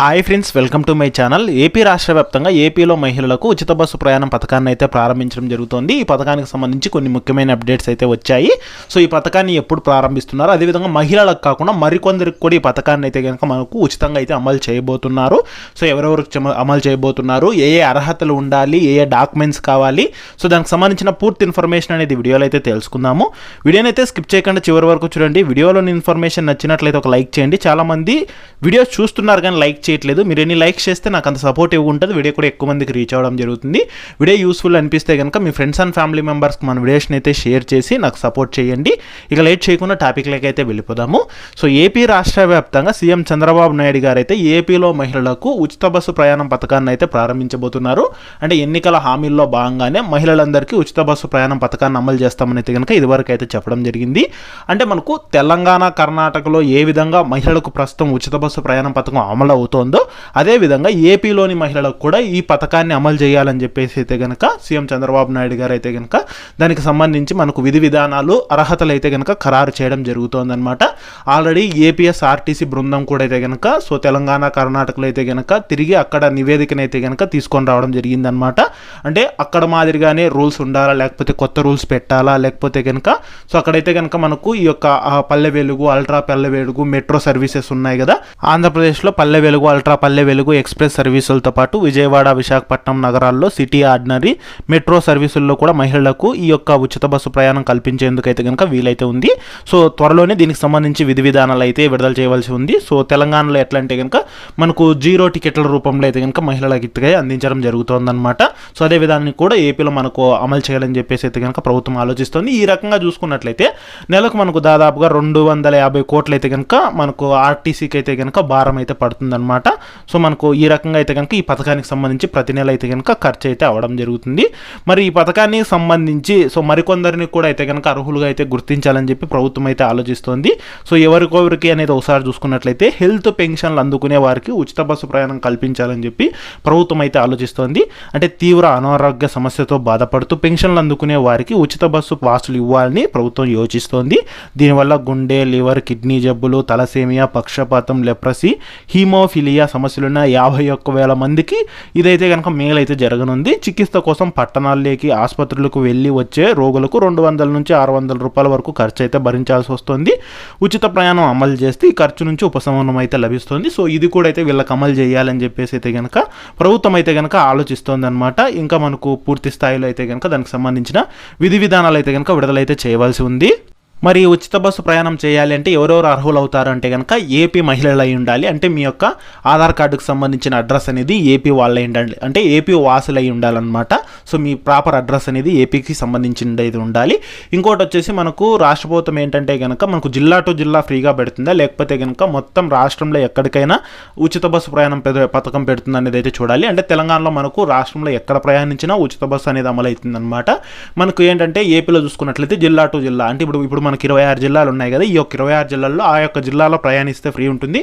Hi friends welcome to my channel AP రాష్ట్ర వ్యాప్తంగా ఏపీలో మహిళలకు ఉచిత బస్సు ప్రయాణం పథకాన్ని అయితే ప్రారంభించడం జరుగుతోంది. ఈ పథకానికి సంబంధించి కొన్ని ముఖ్యమైన అప్డేట్స్ అయితే వచ్చాయి. సో ఈ పథకాన్ని ఎప్పుడు ప్రారంభిస్తున్నారు? అదేవిధంగా మహిళలకు కాకుండా మరికొందరికి కూడా ఈ పథకాన్ని అయితే కనుక మనకు ఉచితంగా అయితే అమలు చేయబోతున్నారు. సో ఎవరెవరు అమలు చేయబోతున్నారు? ఏ ఏ అర్హతలు ఉండాలి? ఏ ఏ డాక్యుమెంట్స్ కావాలి? సో దానికి సంబంధించిన పూర్తి ఇన్ఫర్మేషన్ అనేది వీడియోలో అయితే తెలుసుకుందాము. వీడియోని అయితే స్కిప్ చేయకుండా చివరి వరకు చూడండి. వీడియోలోని ఇన్ఫర్మేషన్ నచ్చినట్లయితే ఒక లైక్ చేయండి. చాలా మంది వీడియోస్ చూస్తున్నారు కానీ లైక్ చేయట్లేదు. మీరు ఎన్ని లైక్స్ చేస్తే నాకు అంత సపోర్టివ్ ఉంటుంది వీడియో కూడా ఎక్కువ మందికి రీచ్ అవ్వడం జరుగుతుంది. వీడియో యూస్ఫుల్ అనిపిస్తే కనుక మీ ఫ్రెండ్స్ అండ్ ఫ్యామిలీ మెంబర్స్కి మన వీడియోస్ని అయితే షేర్ చేసి నాకు సపోర్ట్ చేయండి. ఇక లేట్ చేయకుండా టాపిక్లోకి అయితే వెళ్ళిపోదాము. సో ఏపీ రాష్ట్ర వ్యాప్తంగా సీఎం చంద్రబాబు నాయుడు గారు అయితే ఏపీలో మహిళలకు ఉచిత బస్సు ప్రయాణం పథకాన్ని అయితే ప్రారంభించబోతున్నారు. అంటే ఎన్నికల హామీల్లో భాగంగానే మహిళలందరికీ ఉచిత బస్సు ప్రయాణం పథకాన్ని అమలు చేస్తామని అయితే కనుక ఇదివరకు అయితే చెప్పడం జరిగింది. అంటే మనకు తెలంగాణ కర్ణాటకలో ఏ విధంగా మహిళలకు ప్రస్తుతం ఉచిత బస్సు ప్రయాణం పథకం అమలు అవుతుంది అదేవిధంగా ఏపీలోని మహిళలకు కూడా ఈ పథకాన్ని అమలు చేయాలని చెప్పేసి అయితే కనుక సీఎం చంద్రబాబు నాయుడు గారు అయితే కనుక దానికి సంబంధించి మనకు విధి విధానాలు అర్హతలు అయితే కనుక ఖరారు చేయడం జరుగుతోందన్నమాట. ఆల్రెడీ ఏపీఎస్ ఆర్టీసీ బృందం కూడా అయితే కనుక సో తెలంగాణ కర్ణాటకలో అయితే కనుక తిరిగి అక్కడ నివేదికను అయితే కనుక తీసుకొని రావడం జరిగిందనమాట అంటే అక్కడ మాదిరిగానే రూల్స్ ఉండాలా లేకపోతే కొత్త రూల్స్ పెట్టాలా లేకపోతే కనుక సో అక్కడైతే కనుక మనకు ఈ యొక్క Palle Velugu ultra Palle Velugu metro services ఉన్నాయి కదా. ఆంధ్రప్రదేశ్లో పల్లె వెలుగు అల్ట్రా పల్లె వెలుగు ఎక్స్ప్రెస్ సర్వీసులతో పాటు విజయవాడ విశాఖపట్నం నగరాల్లో సిటీ ఆర్డినరీ మెట్రో సర్వీసుల్లో కూడా మహిళలకు ఈ యొక్క ఉచిత బస్సు ప్రయాణం కల్పించేందుకు అయితే కనుక వీలైతే ఉంది. సో త్వరలోనే దీనికి సంబంధించి విధి విధానాలు అయితే విడుదల చేయవలసి ఉంది. సో తెలంగాణలో ఎట్లా అంటే కనుక మనకు జీరో టికెట్ల రూపంలో అయితే కనుక మహిళలకు ఇటుగా అందించడం జరుగుతుందన్నమాట. సో అదే విధానాన్ని కూడా ఏపీలో మనకు అమలు చేయాలని చెప్పేసి అయితే కనుక ప్రభుత్వం ఆలోచిస్తుంది. ఈ రకంగా చూసుకున్నట్లయితే నెలకు మనకు దాదాపుగా రెండు వందల యాభై కోట్లు అయితే కనుక మనకు ఆర్టీసీకి అయితే కనుక భారం అయితే పడుతుందన్నమాట. సో మనకు ఈ రకంగా అయితే కనుక ఈ పథకానికి సంబంధించి ప్రతి నెల అయితే కనుక ఖర్చు అయితే అవ్వడం జరుగుతుంది. మరి ఈ పథకానికి సంబంధించి సో మరికొందరిని కూడా అయితే కనుక అర్హులుగా అయితే గుర్తించాలని చెప్పి ప్రభుత్వం అయితే ఆలోచిస్తోంది. సో ఎవరికొవరికి అనేది ఒకసారి చూసుకున్నట్లయితే హెల్త్ పెన్షన్లు అందుకునే వారికి ఉచిత బస్సు ప్రయాణం కల్పించాలని చెప్పి ప్రభుత్వం అయితే ఆలోచిస్తోంది. అంటే తీవ్ర అనారోగ్య సమస్యతో బాధపడుతూ పెన్షన్లు అందుకునే వారికి ఉచిత బస్సు పాసులు ఇవ్వాలని ప్రభుత్వం యోచిస్తోంది. దీనివల్ల గుండె లివర్ కిడ్నీ జబ్బులు తలసేమియా పక్షపాతం లెప్రసీ హీమోఫిలియా సమస్యలున్న యాభై ఒక్క వేల మందికి ఇదైతే కనుక మేలైతే జరగనుంది. చికిత్స కోసం పట్టణాల్లోకి ఆసుపత్రులకు వెళ్ళి వచ్చే రోగులకు రెండు వందల నుంచి ఆరు వందల రూపాయల వరకు ఖర్చు అయితే భరించాల్సి వస్తుంది. ఉచిత ప్రయాణం అమలు చేస్తే ఈ ఖర్చు నుంచి ఉపశమనం అయితే లభిస్తుంది. సో ఇది కూడా అయితే వీళ్ళకి అమలు చేయాలని చెప్పేసి అయితే కనుక ప్రభుత్వం అయితే కనుక ఆలోచిస్తోందనమాట ఇంకా మనకు పూర్తి స్థాయిలో అయితే కనుక దానికి సంబంధించిన విధి విధానాలు అయితే కనుక విడుదలైతే చేయవలసి ఉంది. మరి ఉచిత బస్సు ప్రయాణం చేయాలి అంటే ఎవరెవరు అర్హులు అవుతారు అంటే కనుక ఏపీ మహిళలు అయి ఉండాలి. అంటే మీ యొక్క ఆధార్ కార్డుకు సంబంధించిన అడ్రస్ అనేది ఏపీ వాళ్ళ ఉండాలి. అంటే ఏపీ వాసులు అయి ఉండాలన్నమాట. సో మీ ప్రాపర్ అడ్రస్ అనేది ఏపీకి సంబంధించినది ఉండాలి. ఇంకోటి వచ్చేసి మనకు రాష్ట్ర ప్రభుత్వం ఏంటంటే కనుక మనకు జిల్లా టు జిల్లా ఫ్రీగా పెడుతుందా? లేకపోతే కనుక మొత్తం రాష్ట్రంలో ఎక్కడికైనా ఉచిత బస్సు ప్రయాణం పథకం పెడుతుంది అనేది అయితే చూడాలి. అంటే తెలంగాణలో మనకు రాష్ట్రంలో ఎక్కడ ప్రయాణించినా ఉచిత బస్సు అనేది అమలవుతుందన్నమాట. మనకు ఏంటంటే ఏపీలో చూసుకున్నట్లయితే జిల్లా టు జిల్లా. అంటే ఇప్పుడు ఇప్పుడు మనకి ఇరవై ఆరు జిల్లాలు ఉన్నాయి కదా ఈ యొక్క ఇరవై ఆరు జిల్లాల్లో ఆ యొక్క జిల్లాలో ప్రయాణిస్తే ఫ్రీ ఉంటుంది.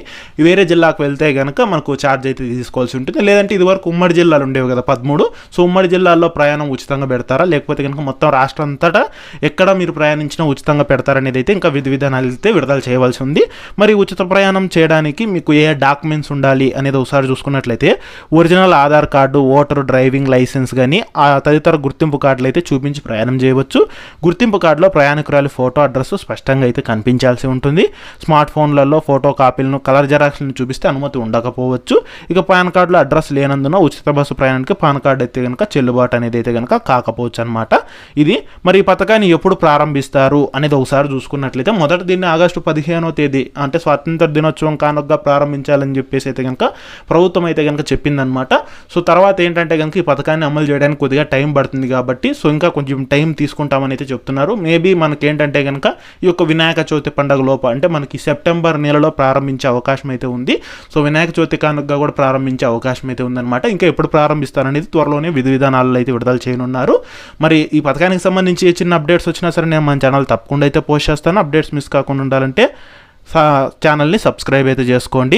వేరే జిల్లాకు వెళ్తే కనుక మనకు ఛార్జ్ అయితే తీసుకోవాల్సి ఉంటుంది. లేదంటే ఇదివరకు ఉమ్మడి జిల్లాలు ఉండేవి కదా పదమూడు. సో ఉమ్మడి జిల్లాల్లో ప్రయాణం ఉచితంగా పెడతారా? లేకపోతే కనుక మొత్తం రాష్ట్రం అంతటా ఎక్కడ మీరు ప్రయాణించినా ఉచితంగా పెడతారనేది అయితే ఇంకా విధి విధానాలు అయితే విడుదల చేయవలసి ఉంది. మరి ఉచిత ప్రయాణం చేయడానికి మీకు ఏ డాక్యుమెంట్స్ ఉండాలి అనేది ఒకసారి చూసుకున్నట్లయితే original Aadhaar card voter driving licence కానీ ఆ తదితర గుర్తింపు కార్డులు అయితే చూపించి ప్రయాణం చేయవచ్చు. గుర్తింపు కార్డులో ప్రయాణికురాలి ఫోటో అడ్రస్ స్పష్టంగా అయితే కనిపించాల్సి ఉంటుంది. స్మార్ట్ ఫోన్లలో ఫోటో కాపీలను కలర్ జెరాక్స్లను చూపిస్తే అనుమతి ఉండకపోవచ్చు. ఇక పాన్ కార్డులో అడ్రస్ లేనందున ఉచిత బస్సు ప్రయాణానికి పాన్ కార్డు అయితే కనుక చెల్లుబాటు అనేది అయితే కనుక కాకపోవచ్చు అనమాట ఇది మరి ఈ పథకాన్ని ఎప్పుడు ప్రారంభిస్తారు అనేది ఒకసారి చూసుకున్నట్లయితే మొదటి దీన్ని ఆగస్టు పదిహేనో తేదీ అంటే స్వాతంత్ర దినోత్సవం కానుకగా ప్రారంభించాలని చెప్పేసి అయితే కనుక ప్రభుత్వం అయితే కనుక చెప్పిందనమాట సో తర్వాత ఏంటంటే కనుక ఈ పథకాన్ని అమలు చేయడానికి కొద్దిగా టైం పడుతుంది కాబట్టి సో ఇంకా కొంచెం టైం తీసుకుంటామని అయితే చెప్తున్నారు. మేబీ మనకి ఏంటంటే కనుక ఈ యొక్క వినాయక చవితి పండుగ లోప అంటే మనకి సెప్టెంబర్ నెలలో ప్రారంభించే అవకాశం అయితే ఉంది. సో వినాయక చవితి కానుకగా కూడా ప్రారంభించే అవకాశం అయితే ఉందన్నమాట. ఇంకా ఎప్పుడు ప్రారంభిస్తారనేది త్వరలోనే విధి విధానాల్లో అయితే విడుదల చేయనున్నారు. మరి ఈ పథకానికి సంబంధించి చిన్న అప్డేట్స్ వచ్చినా సరే నేను మన ఛానల్ తప్పకుండా అయితే పోస్ట్ చేస్తాను. అప్డేట్స్ మిస్ కాకుండా ఉండాలంటే ఛానల్ని సబ్స్క్రైబ్ అయితే చేసుకోండి.